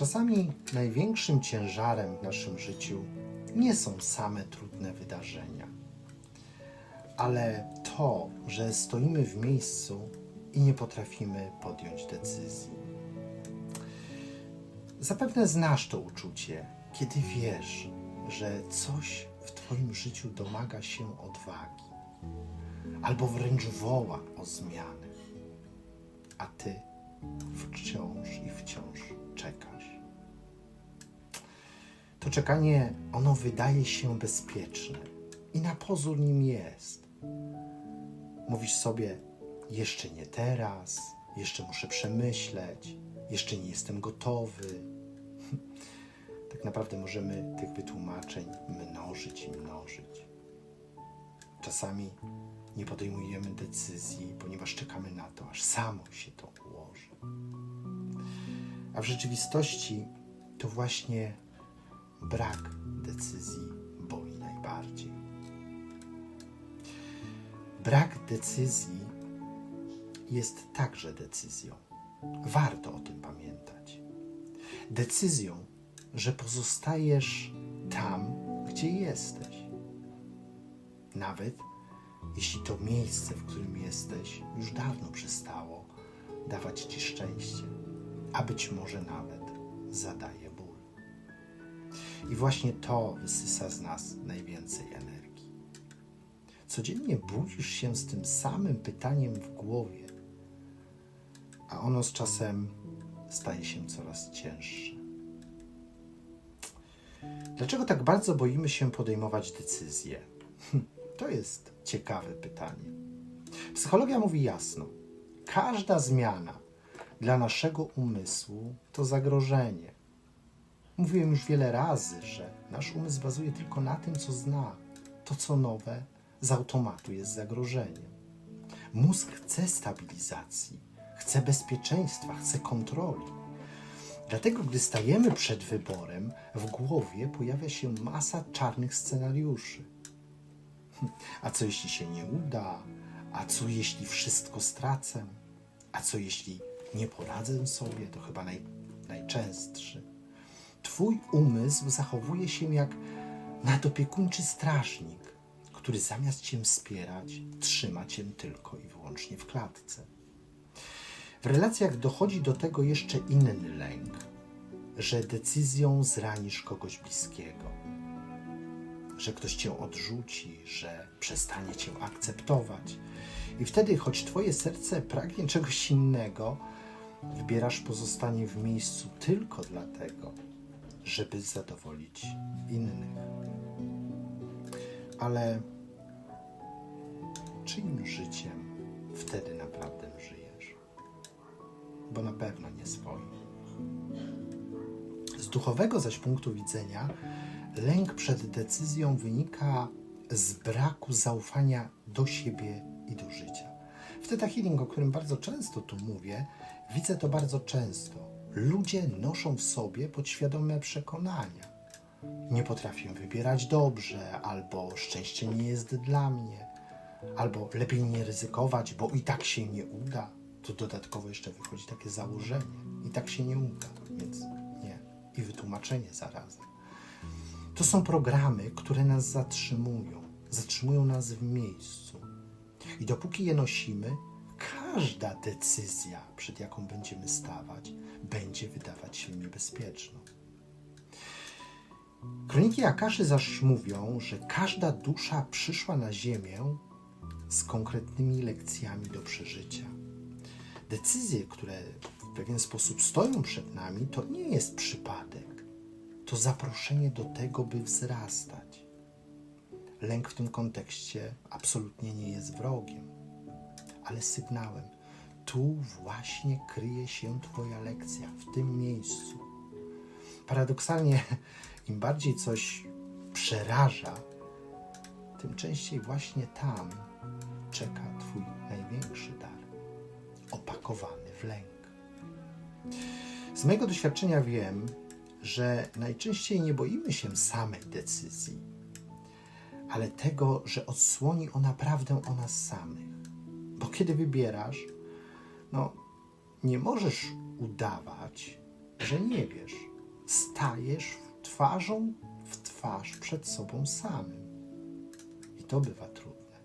Czasami największym ciężarem w naszym życiu nie są same trudne wydarzenia, ale to, że stoimy w miejscu i nie potrafimy podjąć decyzji. Zapewne znasz to uczucie, kiedy wiesz, że coś w Twoim życiu domaga się odwagi, albo wręcz woła o zmianę, a Ty wciąż i wciąż czekasz. To czekanie, ono wydaje się bezpieczne i na pozór nim jest. Mówisz sobie, jeszcze nie teraz, jeszcze muszę przemyśleć, jeszcze nie jestem gotowy. Tak naprawdę możemy tych wytłumaczeń mnożyć i mnożyć. Czasami nie podejmujemy decyzji, ponieważ czekamy na to, aż samo się to ułoży. A w rzeczywistości to właśnie brak decyzji boli najbardziej. Brak decyzji jest także decyzją. Warto o tym pamiętać. Decyzją, że pozostajesz tam, gdzie jesteś. Nawet jeśli to miejsce, w którym jesteś, już dawno przestało dawać ci szczęście, a być może nawet zadaje. I właśnie to wysysa z nas najwięcej energii. Codziennie budzisz się z tym samym pytaniem w głowie, a ono z czasem staje się coraz cięższe. Dlaczego tak bardzo boimy się podejmować decyzje? To jest ciekawe pytanie. Psychologia mówi jasno: każda zmiana dla naszego umysłu to zagrożenie. Mówiłem już wiele razy, że nasz umysł bazuje tylko na tym, co zna. To, co nowe, z automatu jest zagrożeniem. Mózg chce stabilizacji, chce bezpieczeństwa, chce kontroli. Dlatego, gdy stajemy przed wyborem, w głowie pojawia się masa czarnych scenariuszy. A co jeśli się nie uda? A co jeśli wszystko stracę? A co jeśli nie poradzę sobie? To chyba naj, najczęstszy. Twój umysł zachowuje się jak nadopiekuńczy strażnik, który zamiast cię wspierać, trzyma cię tylko i wyłącznie w klatce. W relacjach dochodzi do tego jeszcze inny lęk, że decyzją zranisz kogoś bliskiego, że ktoś cię odrzuci, że przestanie cię akceptować. I wtedy, choć twoje serce pragnie czegoś innego, wybierasz pozostanie w miejscu tylko dlatego, żeby zadowolić innych. Ale czyim życiem wtedy naprawdę żyjesz? Bo na pewno nie swoim. Z duchowego zaś punktu widzenia, lęk przed decyzją wynika z braku zaufania do siebie i do życia. W Theta Healing, o którym bardzo często tu mówię, widzę to bardzo często. Ludzie noszą w sobie podświadome przekonania. Nie potrafię wybierać dobrze, albo szczęście nie jest dla mnie, albo lepiej nie ryzykować, bo i tak się nie uda. Tu dodatkowo jeszcze wychodzi takie założenie. I tak się nie uda, więc nie. I wytłumaczenie zarazem. To są programy, które nas zatrzymują, zatrzymują nas w miejscu. I dopóki je nosimy, każda decyzja, przed jaką będziemy stawać, będzie wydawać się niebezpieczną. Kroniki Akaszy zaś mówią, że każda dusza przyszła na Ziemię z konkretnymi lekcjami do przeżycia. Decyzje, które w pewien sposób stoją przed nami, to nie jest przypadek. To zaproszenie do tego, by wzrastać. Lęk w tym kontekście absolutnie nie jest wrogiem, ale sygnałem. Tu właśnie kryje się Twoja lekcja, w tym miejscu. Paradoksalnie, im bardziej coś przeraża, tym częściej właśnie tam czeka Twój największy dar, opakowany w lęk. Z mojego doświadczenia wiem, że najczęściej nie boimy się samej decyzji, ale tego, że odsłoni ona prawdę o nas samych. Kiedy wybierasz, no nie możesz udawać, że nie wiesz, stajesz twarzą w twarz przed sobą samym. I to bywa trudne.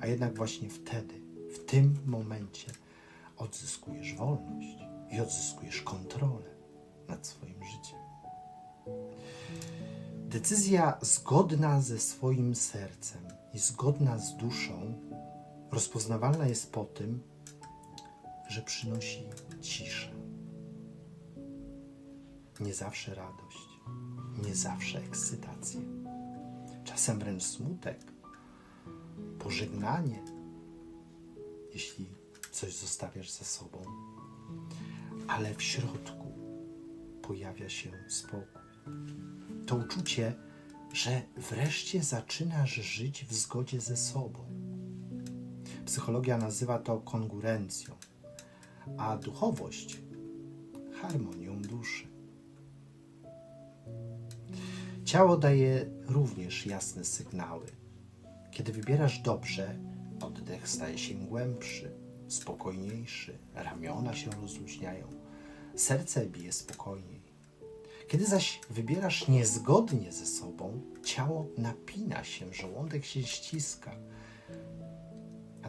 A jednak właśnie wtedy, w tym momencie odzyskujesz wolność i odzyskujesz kontrolę nad swoim życiem. Decyzja zgodna ze swoim sercem i zgodna z duszą rozpoznawalna jest po tym, że przynosi ciszę. Nie zawsze radość, nie zawsze ekscytację, czasem wręcz smutek, pożegnanie, jeśli coś zostawiasz za sobą, ale w środku pojawia się spokój. To uczucie, że wreszcie zaczynasz żyć w zgodzie ze sobą. Psychologia nazywa to kongruencją, a duchowość harmonią duszy. Ciało daje również jasne sygnały. Kiedy wybierasz dobrze, oddech staje się głębszy, spokojniejszy, ramiona się rozluźniają, serce bije spokojniej. Kiedy zaś wybierasz niezgodnie ze sobą, ciało napina się, żołądek się ściska,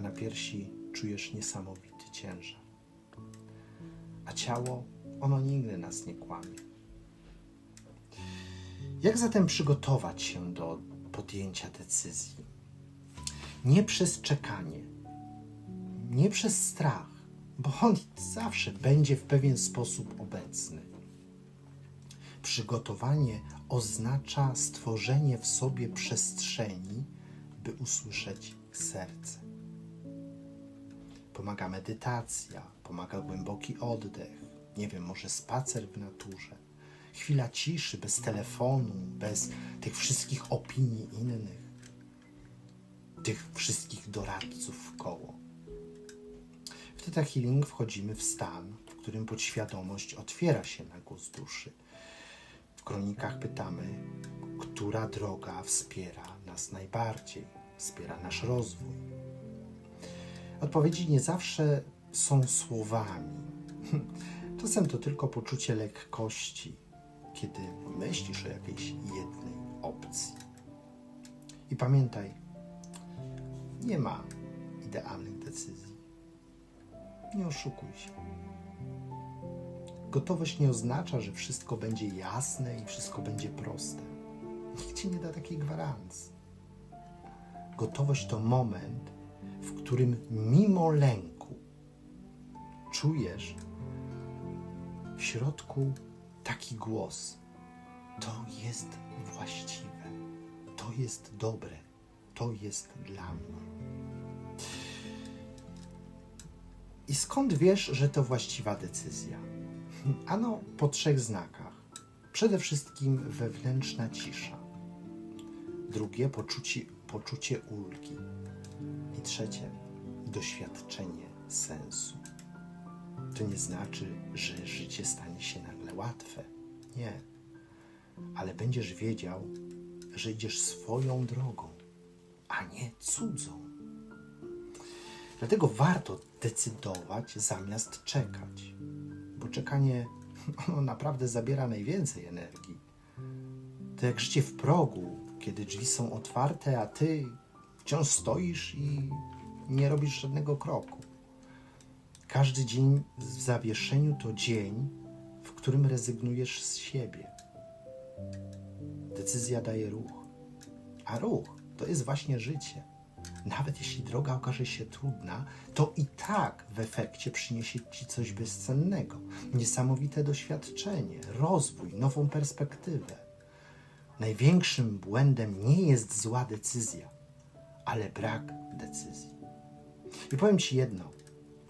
na piersi czujesz niesamowity ciężar. A ciało, ono nigdy nas nie kłamie. Jak zatem przygotować się do podjęcia decyzji? Nie przez czekanie, nie przez strach, bo on zawsze będzie w pewien sposób obecny. Przygotowanie oznacza stworzenie w sobie przestrzeni, by usłyszeć serce. Pomaga medytacja, pomaga głęboki oddech, nie wiem, może spacer w naturze, chwila ciszy, bez telefonu, bez tych wszystkich opinii innych, tych wszystkich doradców w koło. W Theta Healing wchodzimy w stan, w którym podświadomość otwiera się na głos duszy. W kronikach pytamy, która droga wspiera nas najbardziej, wspiera nasz rozwój. Odpowiedzi nie zawsze są słowami. Czasem to tylko poczucie lekkości, kiedy myślisz o jakiejś jednej opcji. I pamiętaj, nie ma idealnych decyzji. Nie oszukuj się. Gotowość nie oznacza, że wszystko będzie jasne i wszystko będzie proste. Nikt ci nie da takiej gwarancji. Gotowość to moment, w którym mimo lęku czujesz w środku taki głos. To jest właściwe, to jest dobre, to jest dla mnie. I skąd wiesz, że to właściwa decyzja? Ano po trzech znakach. Przede wszystkim wewnętrzna cisza. Drugie poczucie, poczucie ulgi. Trzecie doświadczenie sensu. To nie znaczy, że życie stanie się nagle łatwe. Nie. Ale będziesz wiedział, że idziesz swoją drogą, a nie cudzą. Dlatego warto decydować zamiast czekać, bo czekanie ono naprawdę zabiera najwięcej energii. To jak życie w progu, kiedy drzwi są otwarte, a ty wciąż stoisz i nie robisz żadnego kroku. Każdy dzień w zawieszeniu to dzień, w którym rezygnujesz z siebie. Decyzja daje ruch, a ruch to jest właśnie życie. Nawet jeśli droga okaże się trudna, to i tak w efekcie przyniesie ci coś bezcennego, niesamowite doświadczenie, rozwój, nową perspektywę. Największym błędem nie jest zła decyzja, ale brak decyzji. I powiem ci jedno: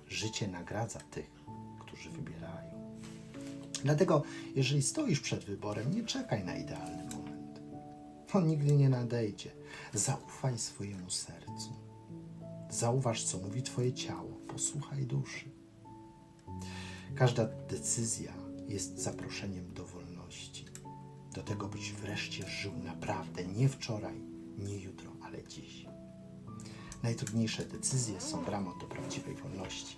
życie nagradza tych, którzy wybierają. Dlatego, jeżeli stoisz przed wyborem, nie czekaj na idealny moment. On nigdy nie nadejdzie. Zaufaj swojemu sercu. Zauważ, co mówi Twoje ciało. Posłuchaj duszy. Każda decyzja jest zaproszeniem do wolności. Do tego, byś wreszcie żył naprawdę nie wczoraj, nie jutro, ale dziś. Najtrudniejsze decyzje są bramą do prawdziwej wolności.